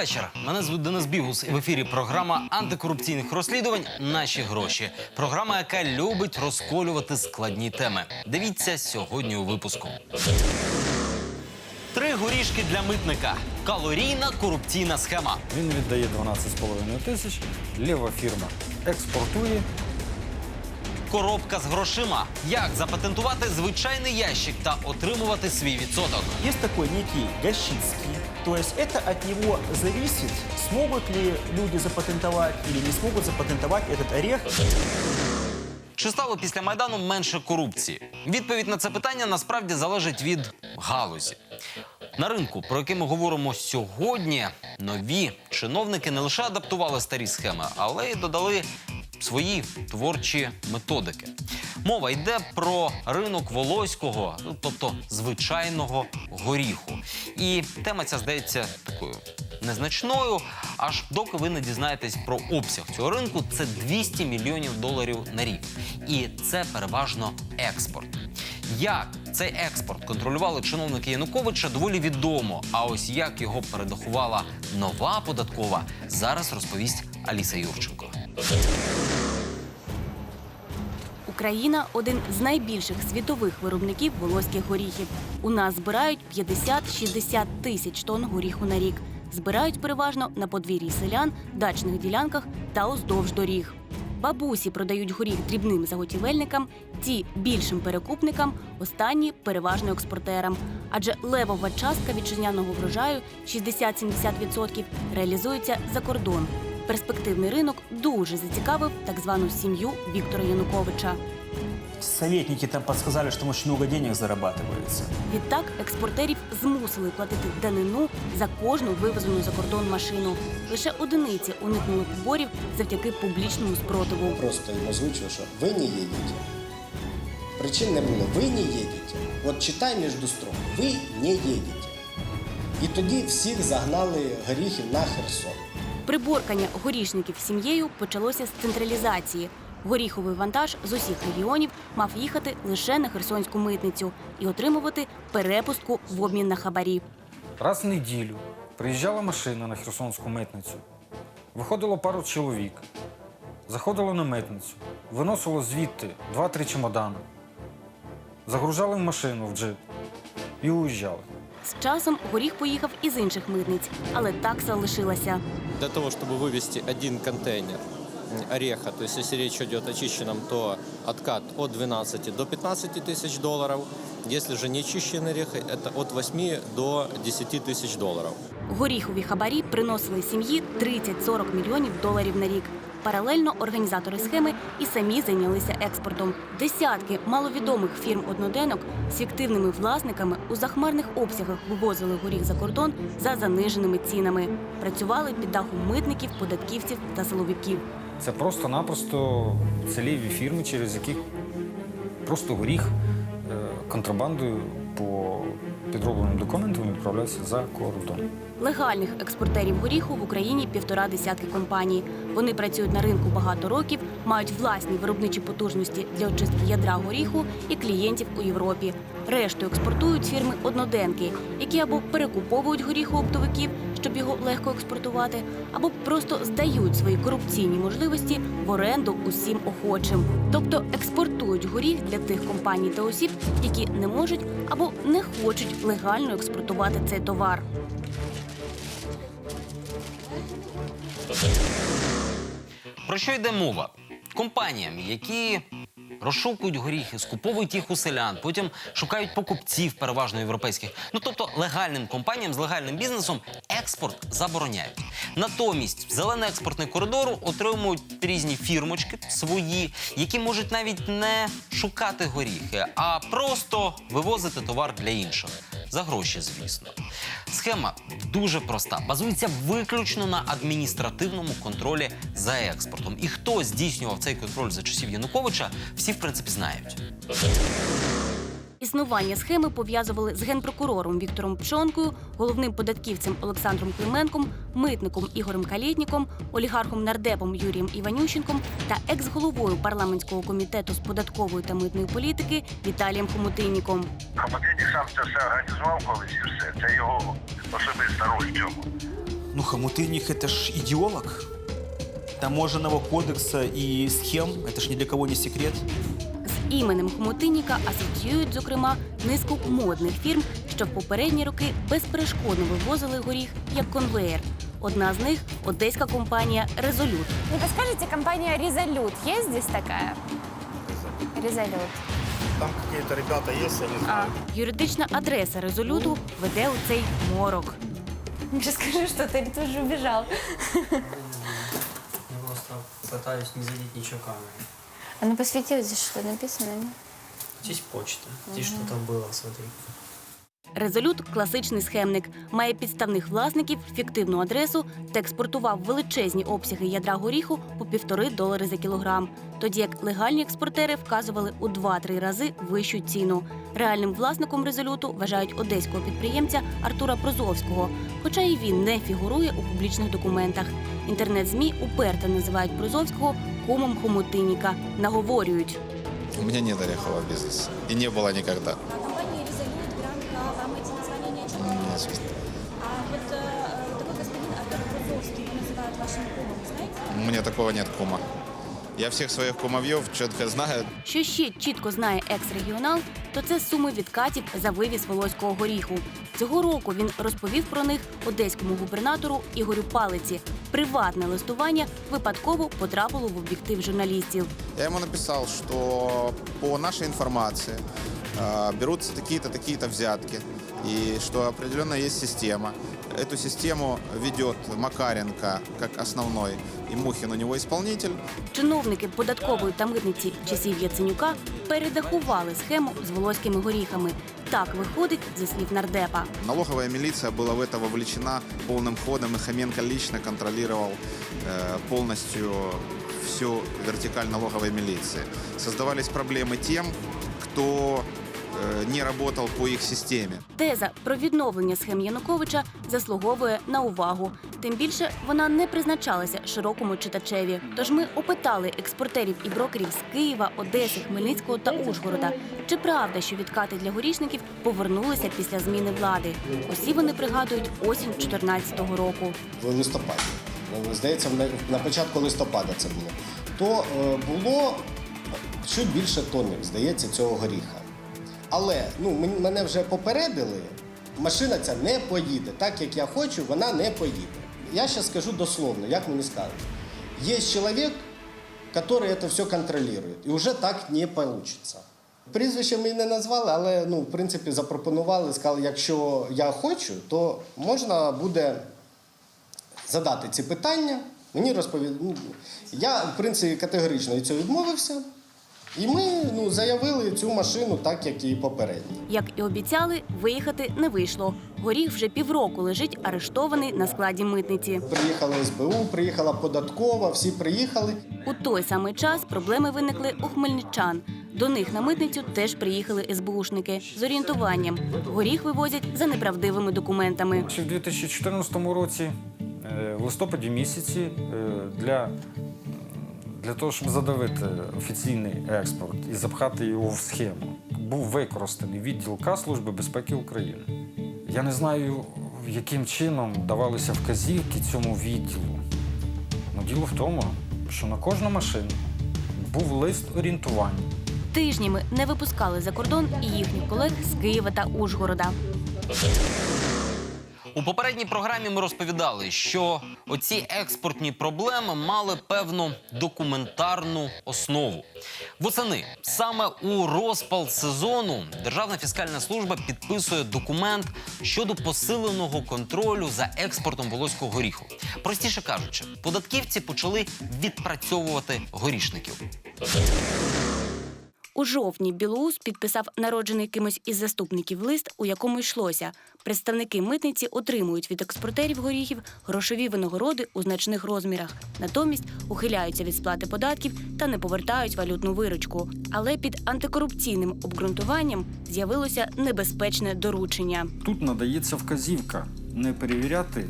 Вечір. Мене звуть Денис Бігус. І в ефірі програма антикорупційних розслідувань Наші гроші. Програма, яка любить розколювати складні теми. Дивіться сьогодні у випуску. Три горішки для митника. Калорійна корупційна схема. Він віддає 12,5 тисяч, ліва фірма експортує. Коробка з грошима. Як запатентувати звичайний ящик та отримувати свій відсоток. Есть такой некий Ящицкий. То есть это от него зависит, смогут ли люди запатентовать или не смогут запатентовать этот орех. Чи стало після майдану менше корупції? Відповідь на це питання насправді залежить від галузі. На ринку, про який ми говоримо сьогодні, нові чиновники не лише адаптували старі схеми, але й додали свої творчі методики. Мова йде про ринок волоського, ну, тобто звичайного горіху. І тема ця здається такою незначною, аж доки ви не дізнаєтесь про обсяг цього ринку. Це 200 мільйонів доларів на рік. І це переважно експорт. Як цей експорт контролювали чиновники Януковича, доволі відомо. А ось як його передахувала нова податкова, зараз розповість Аліса Юрченко. Україна один з найбільших світових виробників волоських горіхів. У нас збирають 50-60 тисяч тонн горіху на рік. Збирають переважно на подвір'ї селян, дачних ділянках та уздовж доріг. Бабусі продають горіх дрібним заготівельникам, ті більшим перекупникам, останні переважно експортерам. Адже левова частка вітчизняного врожаю 60-70% реалізується за кордон. Перспективний ринок дуже зацікавив так звану сім'ю Віктора Януковича. Советники там подсказали, что очень много денег зарабатывается. Відтак експортерів змусили платити данину за кожну вивезену за кордон машину. Лише одиниці уникнули поборів завдяки публічному спротиву. просто їм озвучив, що ви не їдете. Причин не було. Ви не їдете. От читай між строк. Ви не їдете. І тоді всіх загнали горіхів на Херсон. Приборкання горішників сім'єю почалося з централізації. Горіховий вантаж з усіх регіонів мав їхати лише на херсонську митницю і отримувати перепустку в обмін на хабарі. Раз в неділю приїжджала машина на Херсонську митницю. Виходило пару чоловік, заходило на митницю, виносило звідти два-три чемодани, загружали в машину в джип і уїжджали. З часом горіх поїхав із інших митниць, але такса лишилася. Для того, чтобы вывести один контейнер м, ореха, то есть если речь идет о чищенном, то откат от 12 до 15 тысяч долларов. Если же не чищенный орех, это от 8 до 10 тысяч долларов. Горіхові хабарі приносили сім'ї 30-40 мільйонів доларів на рік. Паралельно організатори схеми і самі зайнялися експортом. Десятки маловідомих фірм одноденок з фіктивними власниками у захмарних обсягах вивозили горіх за кордон за заниженими цінами. Працювали під дахом митників, податківців та силовиків. Це просто-напросто целіві фірми, через яких просто горіх е, контрабандою підробленим документом відправляється за кордон. Легальних експортерів горіху в Україні півтора десятки компаній. Вони працюють на ринку багато років, мають власні виробничі потужності для очистки ядра горіху і клієнтів у Європі. Решту експортують фірми одноденки, які або перекуповують горіху оптовиків, щоб його легко експортувати, або просто здають свої корупційні можливості в оренду усім охочим. Тобто експортують горіх для тих компаній та осіб, які не можуть або не хочуть легально експортувати цей товар. Про що йде мова? Компаніям, які розшукують горіхи, скуповують їх у селян, потім шукають покупців, переважно європейських. Ну тобто легальним компаніям з легальним бізнесом експорт забороняють. Натомість зелений експортний коридор отримують різні фірмочки свої, які можуть навіть не шукати горіхи, а просто вивозити товар для інших. За гроші, звісно. Схема дуже проста. Базується виключно на адміністративному контролі за експортом. І хто здійснював цей контроль за часів Януковича, всі в принципі знають. Існування схеми пов'язували з генпрокурором Віктором Пшонкою, головним податківцем Олександром Клименком, митником Ігорем Калєтніком, олігархом нардепом Юрієм Іванющенком та екс-головою парламентського комітету з податкової та митної політики Віталієм Хомутинніком. Хамутинник сам це все організував колись і все. Це його особиста роль в цьому. Ну, Хомутынник – это ж идеолог таможенного кодекса и схем. Это ж ни для кого не секрет. З іменем Хомутинніка асоціюють, зокрема, низку модних фірм, що в попередні роки безперешкодно вивозили горіх як конвеєр. Одна з них одеська компанія Резолют. Не подскажете, компания Резолют есть здесь такая? Резолют. Там якісь ребята є, я не А, Юридична адреса резолюту веде у цей морок. Миша, скажи что-то, или ты уже убежал? Пытаюсь не задеть ничего камерой. А на посвети, здесь что написано? нет? Здесь почта. Здесь что-то было, смотри. Резолют класичний схемник, має підставних власників, фіктивну адресу та експортував величезні обсяги ядра горіху по півтори долари за кілограм. Тоді як легальні експортери вказували у 2-3 рази вищу ціну. Реальним власником резолюту вважають одеського підприємця Артура Прозовського, хоча і він не фігурує у публічних документах. Інтернет-змі уперто називають Прозовського кумом хомутинніка. Наговорюють. У меня нет орехового бизнеса. И не было никогда ни о чем не Нет, говорят? честно. А вот э, такой господин Артур Крузовский, его называют вашим кумом, знаете? У меня такого нет кума. Я всех своих кумовьев четко знаю. Що ще чітко знає екс-регіонал, то це суми відкатів за вивіз волоського горіху. Цього року він розповів про них одеському губернатору Ігорю Палиці. Приватне листування випадково потрапило в об'єктив журналістів. Я ему написал, что по нашей информации э, берутся такие-то, такие-то взятки, и что определенно есть система. Эту систему ведет Макаренко как основной, и Мухин у него исполнитель. Чиновники податкової та митниці часів Яценюка передахували схему з волоськими горіхами. Так виходить зі слів нардепа. Налоговая милиция была в это вовлечена полным ходом, и Хоменко лично контролировал э, полностью всю вертикаль налоговой милиции. Создавались проблемы тем, кто э, не работал по их системе. Теза про відновлення схем Януковича заслуговує на увагу. Тим більше вона не призначалася широкому читачеві. Тож ми опитали експортерів і брокерів з Києва, Одеси, Хмельницького та Ужгорода. Чи правда, що відкати для горішників повернулися після зміни влади? Усі вони пригадують осінь 2014 року. в листопаді. Ну, Здається, на- початку листопада це було. То е, було чуть більше тонни, здається, цього горіха. Але ну, мене вже попередили, машина ця не поїде. Так як я хочу, вона не поїде. Я зараз скажу дословно, як мені скажуть. Є чоловік, який це все контролює, і вже так не вийде. Прізвище мені не назвали, але ну, в принципі запропонували, сказали, якщо я хочу, то можна буде задати ці питання. Мені розповіли. Ну, я, в принципі, категорично від цього відмовився. І ми ну, заявили цю машину так, як і попередні. Як і обіцяли, виїхати не вийшло. Горіх вже півроку лежить арештований на складі митниці. Приїхала СБУ, приїхала податкова, всі приїхали. У той самий час проблеми виникли у хмельничан. До них на митницю теж приїхали СБУшники з орієнтуванням. Горіх вивозять за неправдивими документами. Ще в 2014 році, е, в листопаді місяці, е, для, для того, щоб задавити офіційний експорт і запхати його в схему, був використаний відділ К Служби безпеки України. Я не знаю, яким чином давалися вказівки цьому відділу. Ну, діло в тому, що на кожну машину був лист орієнтування. Тижнями не випускали за кордон і їхніх колег з Києва та Ужгорода. У попередній програмі ми розповідали, що оці експортні проблеми мали певну документарну основу. Восени саме у розпал сезону Державна фіскальна служба підписує документ щодо посиленого контролю за експортом волоського горіху. Простіше кажучи, податківці почали відпрацьовувати горішників. У жовтні Білоус підписав народжений кимось із заступників лист, у якому йшлося. Представники митниці отримують від експортерів горіхів грошові винагороди у значних розмірах. Натомість ухиляються від сплати податків та не повертають валютну виручку. Але під антикорупційним обґрунтуванням з'явилося небезпечне доручення. Тут надається вказівка не перевіряти,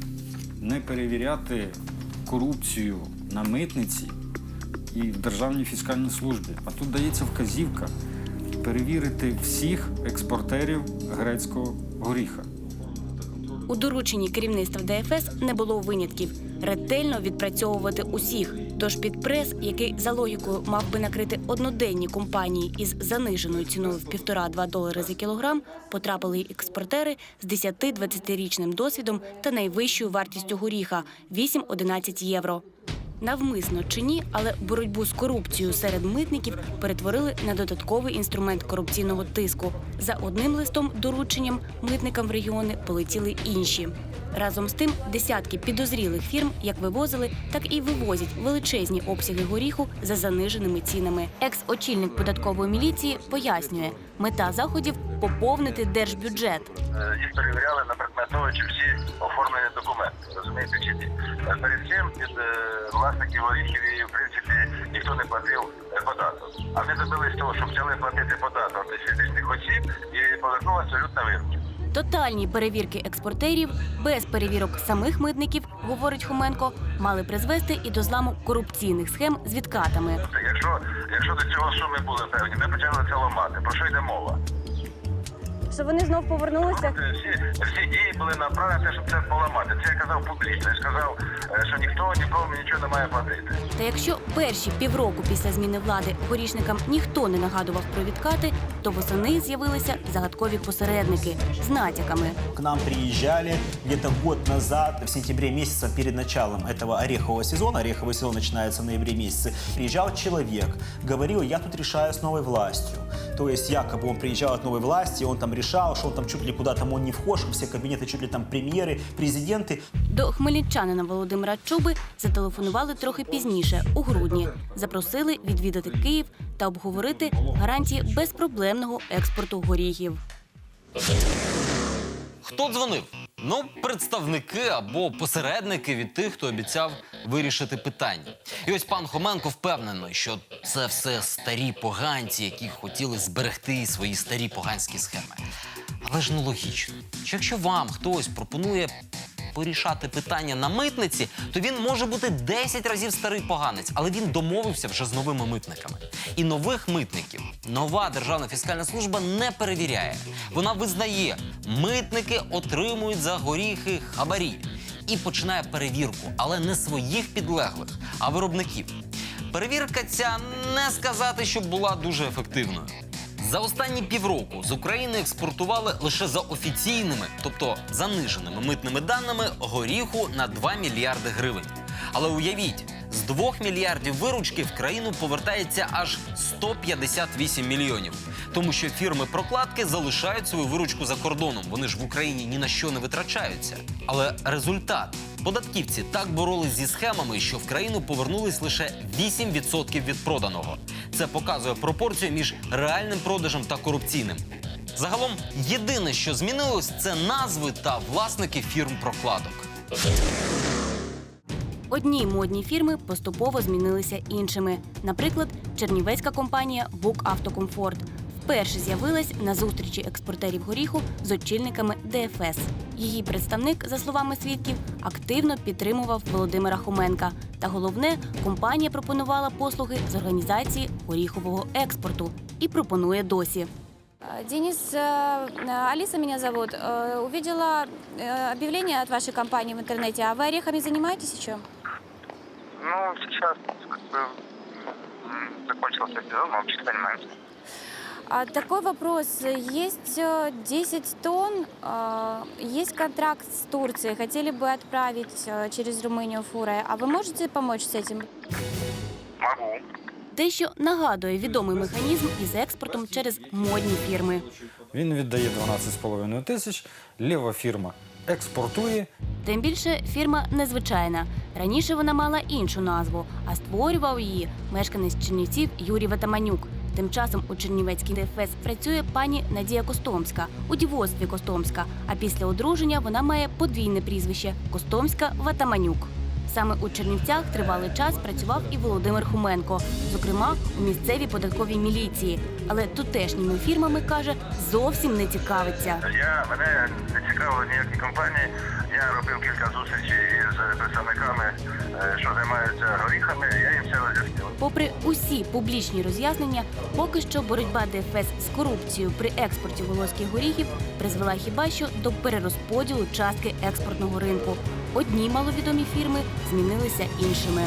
не перевіряти корупцію на митниці і в Державній фіскальній службі. А тут дається вказівка перевірити всіх експортерів грецького горіха. У дорученні керівництва ДФС не було винятків ретельно відпрацьовувати усіх. Тож під прес, який за логікою мав би накрити одноденні компанії із заниженою ціною в 1,5-2 долари за кілограм, потрапили експортери з 10-20-річним досвідом та найвищою вартістю горіха 8-11 євро. Навмисно чи ні, але боротьбу з корупцією серед митників перетворили на додатковий інструмент корупційного тиску. За одним листом дорученням митникам в регіони полетіли інші. Разом з тим, десятки підозрілих фірм як вивозили, так і вивозять величезні обсяги горіху за заниженими цінами. Екс-очільник податкової міліції пояснює, мета заходів поповнити держбюджет. Е, Їх перевіряли на предмет того, чи всі оформлені документи. Розумієте, чи ні? Е, Перед цим від е, власників горіхів і, в принципі, ніхто не платив е, податок. А ми добились того, що почали платити податок з фізичних осіб і повернулася валютна виручка. Тотальні перевірки експортерів без перевірок самих митників, говорить Хоменко, мали призвести і до зламу корупційних схем з відкатами. Якщо, якщо до цього суми були певні, ми почали це ламати. Про що йде мова? Що вони знов повернулися? Е, Всі, всі дії були направлені на те, щоб це поламати. Це я казав публічно. Я сказав, е, що ніхто нікому нічого не має платити. Та якщо перші півроку після зміни влади горішникам ніхто не нагадував про відкати, то восени з'явилися загадкові посередники з натяками. К нам приезжали где-то год назад, в сентябре месяце, перед началом этого орехового сезона, ореховый сезон начинается в ноябре месяце, приезжал человек, говорил, я тут решаю с новой властью. То есть якобы он приезжал от новой власти, он там решал, что он там чуть ли куда там он не вхож, все кабинеты чуть ли там премьеры, президенты. До хмельничанина Володимира Чуби зателефонували трохи пізніше, у грудні. Запросили відвідати Київ та обговорити гарантії безпроблемного експорту горіхів. Хто дзвонив? Ну, представники або посередники від тих, хто обіцяв вирішити питання. І ось пан Хоменко впевнений, що це все старі поганці, які хотіли зберегти свої старі поганські схеми. Але ж ну логічно. Що якщо вам хтось пропонує порішати питання на митниці, то він може бути 10 разів старий поганець, але він домовився вже з новими митниками. І нових митників нова державна фіскальна служба не перевіряє. Вона визнає, митники отримують за горіхи хабарі і починає перевірку, але не своїх підлеглих, а виробників. Перевірка ця не сказати, щоб була дуже ефективною. За останні півроку з України експортували лише за офіційними, тобто заниженими митними даними, горіху на 2 мільярди гривень. Але уявіть, з 2 мільярдів виручки в країну повертається аж 158 мільйонів. Тому що фірми прокладки залишають свою виручку за кордоном. Вони ж в Україні ні на що не витрачаються. Але результат податківці так боролись зі схемами, що в країну повернулись лише 8% від проданого. Це показує пропорцію між реальним продажем та корупційним. Загалом, єдине, що змінилось, це назви та власники фірм прокладок. Одні модні фірми поступово змінилися іншими. Наприклад, чернівецька компанія Бук Автокомфорт вперше з'явилась на зустрічі експортерів горіху з очільниками ДФС. Її представник, за словами свідків, активно підтримував Володимира Хоменка. Та головне, компанія пропонувала послуги з організації горіхового експорту і пропонує досі. Э, Денис, э, э, Алиса меня зовут. Э, Увидела э, объявление от вашей компании в интернете. А вы орехами занимаетесь еще? Ну, сейчас как бы м, закончился сезон, мы вообще занимаемся. А такой вопрос. Есть э, 10 тонн, э, есть контракт с Турцией. Хотели бы отправить э, через Румынию фурой. А вы можете помочь с этим? Могу. Те, що нагадує відомий механізм із експортом через модні фірми. Він віддає 12,5 тисяч, ліва фірма експортує, Тим більше фірма незвичайна. Раніше вона мала іншу назву, а створював її мешканець Чернівців Юрій Ватаманюк. Тим часом у Чернівецькій ДФС працює пані Надія Костомська у дівоцтві Костомська. А після одруження вона має подвійне прізвище Костомська Ватаманюк. Саме у Чернівцях тривалий час працював і Володимир Хуменко, зокрема у місцевій податковій міліції. Але тутешніми фірмами каже, зовсім не цікавиться. Я мене не цікавили ніякі компанії. Я робив кілька зустрічей з представниками, е, що займаються горіхами. Я їм все роз'яснив. Попри усі публічні роз'яснення, поки що боротьба ДФС з корупцією при експорті волоських горіхів призвела хіба що до перерозподілу частки експортного ринку. Одні маловідомі фірми змінилися іншими.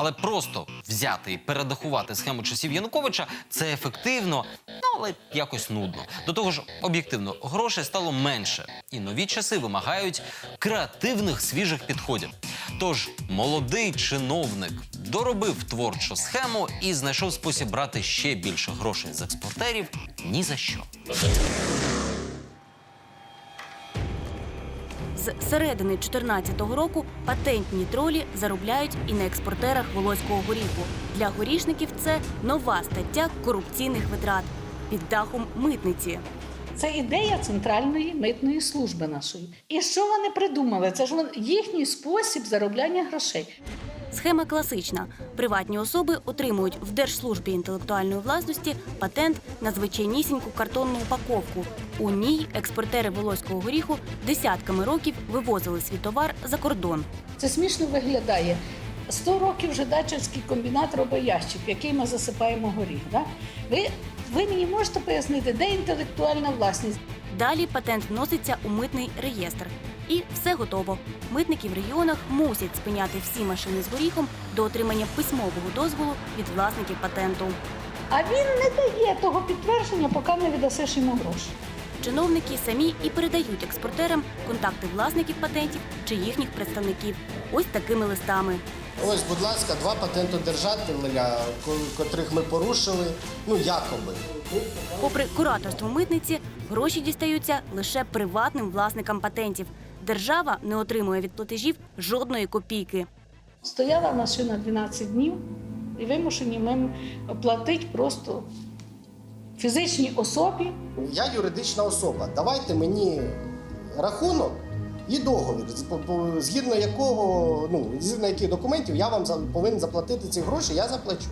Але просто взяти і передахувати схему часів Януковича це ефективно, ну але якось нудно. До того ж, об'єктивно, грошей стало менше, і нові часи вимагають креативних свіжих підходів. Тож молодий чиновник доробив творчу схему і знайшов спосіб брати ще більше грошей з експортерів ні за що. З середини 2014 року патентні тролі заробляють і на експортерах волоського горіху. Для горішників це нова стаття корупційних витрат під дахом митниці. Це ідея центральної митної служби нашої. І що вони придумали? Це ж їхній спосіб заробляння грошей. Схема класична. Приватні особи отримують в Держслужбі інтелектуальної власності патент на звичайнісіньку картонну упаковку. У ній експортери волоського горіху десятками років вивозили свій товар за кордон. Це смішно виглядає. 100 років вже дачівський комбінат робить ящик, який ми засипаємо горіх. Ви, ви мені можете пояснити, де інтелектуальна власність? Далі патент вноситься у митний реєстр. І все готово. Митники в регіонах мусять спиняти всі машини з горіхом до отримання письмового дозволу від власників патенту. А він не дає того підтвердження, поки не віддасиш йому гроші. Чиновники самі і передають експортерам контакти власників патентів чи їхніх представників. Ось такими листами. Ось, будь ласка, два патентодержателя, ко- котрих ми порушили, ну якоби. Попри кураторство митниці, гроші дістаються лише приватним власникам патентів. Держава не отримує від платежів жодної копійки. Стояла машина 12 днів і вимушені ми платити просто фізичній особі Я юридична особа. Давайте мені рахунок і договір, згідно якого, ну, згідно яких документів я вам повинен заплатити ці гроші, я заплачу.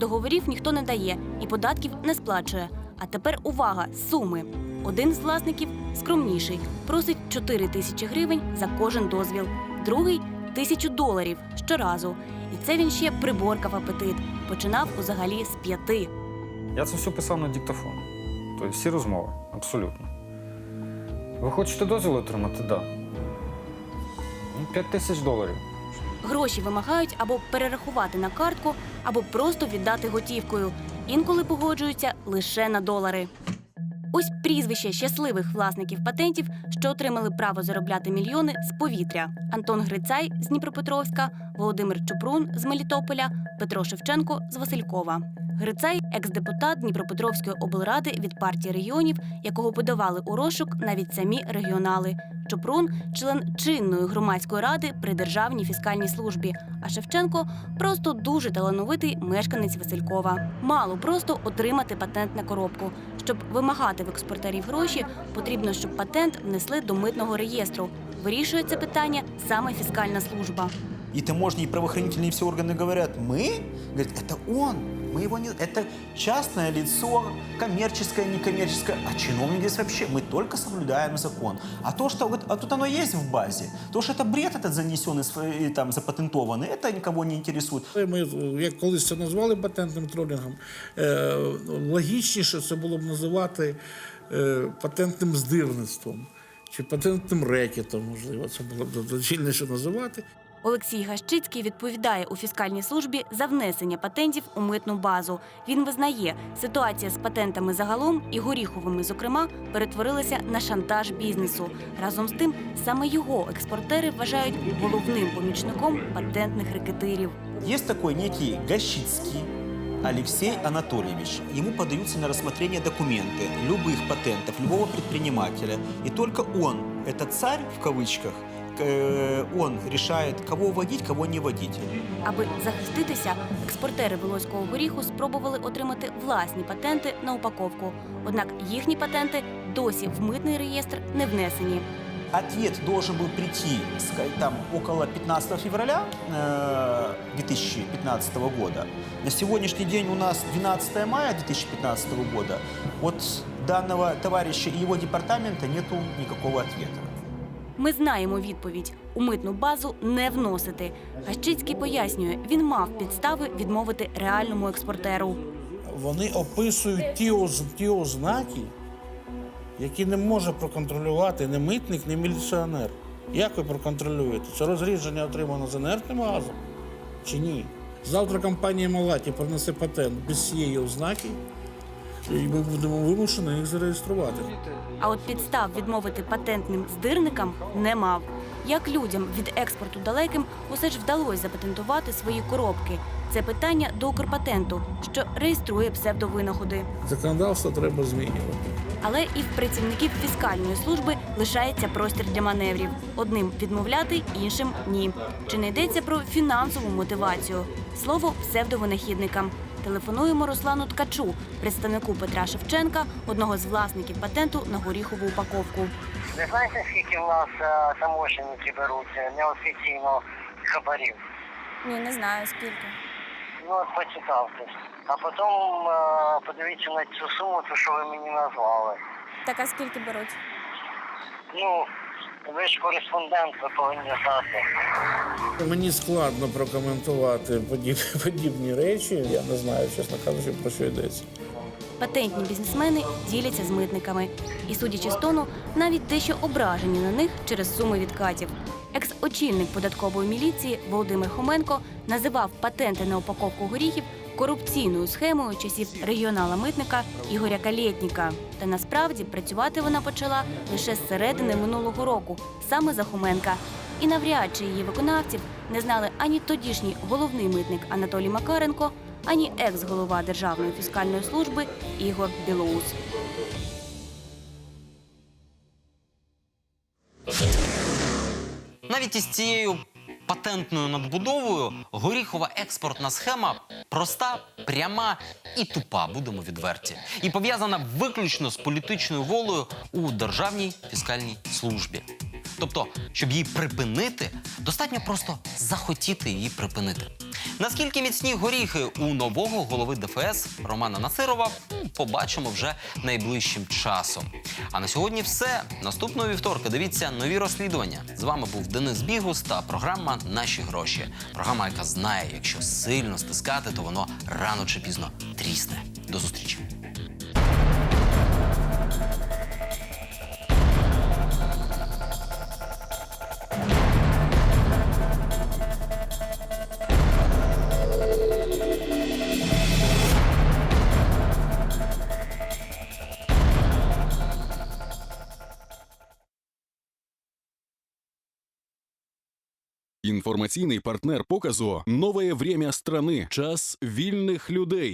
Договорів ніхто не дає і податків не сплачує. А тепер увага, суми. Один з власників скромніший, просить 4 тисячі гривень за кожен дозвіл, другий тисячу доларів щоразу. І це він ще приборкав апетит. Починав взагалі з п'яти. Я це все писав на диктофон. Тобто всі розмови, абсолютно. Ви хочете дозвіл отримати? Да. Ну, 5 тисяч доларів. Гроші вимагають або перерахувати на картку, або просто віддати готівкою. Інколи погоджуються лише на долари. Ось прізвище щасливих власників патентів, що отримали право заробляти мільйони з повітря: Антон Грицай з Дніпропетровська, Володимир Чупрун з Мелітополя, Петро Шевченко з Василькова. Грицай екс-депутат Дніпропетровської облради від партії регіонів, якого подавали у розшук навіть самі регіонали. Чупрун член чинної громадської ради при державній фіскальній службі. А Шевченко просто дуже талановитий мешканець Василькова. Мало просто отримати патент на коробку. Щоб вимагати в експортерів гроші, потрібно, щоб патент внесли до митного реєстру. Вирішує це питання саме фіскальна служба. И таможни, и правоохранительные все органы говорят, мы? Говорят, это он, мы его не... Это частное лицо, коммерческое, некоммерческое. А чиновник здесь вообще, мы только соблюдаем закон. А то, что... вот- А тут оно есть в базе. То, что это бред этот занесенный, св- и там, запатентованный, это никого не интересует. Ми, як колись це назвали патентним тролінгом, е, логічніше це було б називати е, патентним здирництвом чи патентним рекетом, можливо, це було б доцільніше називати. Олексій Гащицький відповідає у фіскальній службі за внесення патентів у митну базу. Він визнає, ситуація з патентами загалом і горіховими, зокрема, перетворилася на шантаж бізнесу. Разом з тим, саме його експортери вважають головним помічником патентних рекетирів. Есть такой некий Гащицкий Алексей Анатольевич. Ему подаются на рассмотрение документы любых патентов, любого предпринимателя. И только он, этот царь в кавычках, э, он решает, кого вводить, кого не вводить. Аби захиститися, експортери волоського горіху спробували отримати власні патенти на упаковку. Однак їхні патенти досі в митний реєстр не внесені. Ответ должен был прийти ска- там, около 15 февраля э, 2015 года. На сегодняшний день у нас 12 мая 2015 года. От данного товарища и его департамента нету никакого ответа. Ми знаємо відповідь: у митну базу не вносити. Гащицький пояснює, він мав підстави відмовити реальному експортеру. Вони описують ті, оз, ті ознаки, які не може проконтролювати ні митник, ні міліціонер. Як ви проконтролюєте? Це розрідження отримано з інертним газом чи ні? Завтра компанія Малаті принесе патент без цієї ознаки, і ми будемо вимушені їх зареєструвати. А от підстав відмовити патентним здирникам не мав. Як людям від експорту далеким усе ж вдалося запатентувати свої коробки. Це питання до Укрпатенту, що реєструє псевдовинаходи. Законодавство треба змінювати. Але і в працівників фіскальної служби лишається простір для маневрів. Одним відмовляти, іншим ні. Чи не йдеться про фінансову мотивацію? Слово псевдовинахідникам. Телефонуємо Руслану Ткачу, представнику Петра Шевченка, одного з власників патенту на горіхову упаковку. Ви знаєте, скільки в нас е, таможенники беруть е, неофіційно хабарів? Ні, не знаю скільки. Ну, от почитавтесь. А потім е, подивіться на цю суму, ту, що ви мені назвали. Так а скільки беруть? Ну, ви ж кореспондент, ви повинні знати. Мені складно прокоментувати подібні, подібні речі. Я не знаю, чесно кажучи, про що йдеться. Патентні бізнесмени діляться з митниками. І, судячи з тону, навіть дещо ображені на них через суми відкатів. Екс-очільник податкової міліції Володимир Хоменко називав патенти на упаковку горіхів корупційною схемою часів регіонала митника Ігоря Калєтніка. Та насправді працювати вона почала лише з середини минулого року, саме за Хоменка. І навряд чи її виконавців не знали ані тодішній головний митник Анатолій Макаренко, ані екс-голова Державної фіскальної служби Ігор Білоус. Навіть із цією патентною надбудовою горіхова експортна схема проста, пряма і тупа, будемо відверті, і пов'язана виключно з політичною волею у державній фіскальній службі. Тобто, щоб її припинити, достатньо просто захотіти її припинити. Наскільки міцні горіхи у нового голови ДФС Романа Насирова побачимо вже найближчим часом. А на сьогодні все. Наступного вівторка дивіться нові розслідування. З вами був Денис Бігус та програма Наші гроші. Програма, яка знає, якщо сильно стискати, то воно рано чи пізно трісне. До зустрічі. Информационный партнер показу «Новое время страны. Час вильных людей».